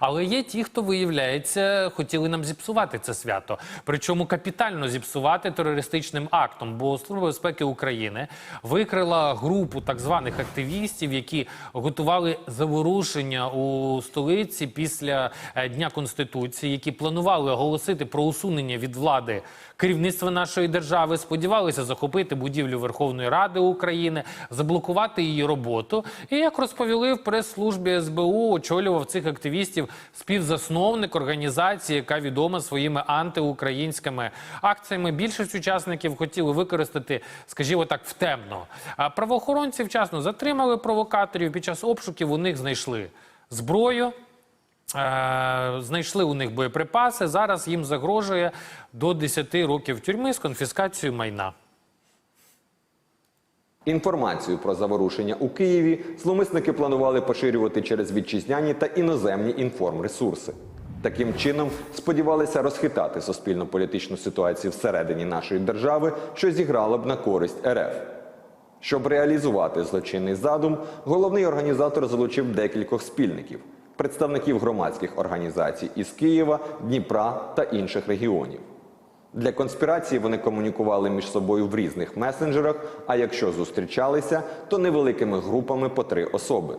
Але є ті, хто виявляється, хотіли нам зіпсувати це свято. Причому капітально зіпсувати терористичним актом. Бо Служба безпеки України викрила групу так званих активістів, які готували заворушення у столиці після е, Дня Конституції, які планували оголосити про усунення від влади керівництва нашої держави, сподівалися захопити будівлю Верховної Ради України, заблокувати її роботу. І як розповіли в прес-службі СБУ, очолював цих активістів співзасновник організації, яка відома своїми антиукраїнськими акціями. Більшість учасників хотіли використати, скажімо так, втемно. А правоохоронці вчасно затримали провокаторів. Під час обшуків у них знайшли зброю. Е, Знайшли у них боєприпаси. Зараз їм загрожує до 10 років тюрми з конфіскацією майна. Інформацію про заворушення у Києві зловмисники планували поширювати через вітчизняні та іноземні інформресурси. Таким чином сподівалися розхитати суспільно-політичну ситуацію всередині нашої держави, що зіграло б на користь РФ. Щоб реалізувати злочинний задум, головний організатор залучив декількох спільників представників громадських організацій із Києва, Дніпра та інших регіонів. Для конспірації вони комунікували між собою в різних месенджерах, а якщо зустрічалися, то невеликими групами по три особи.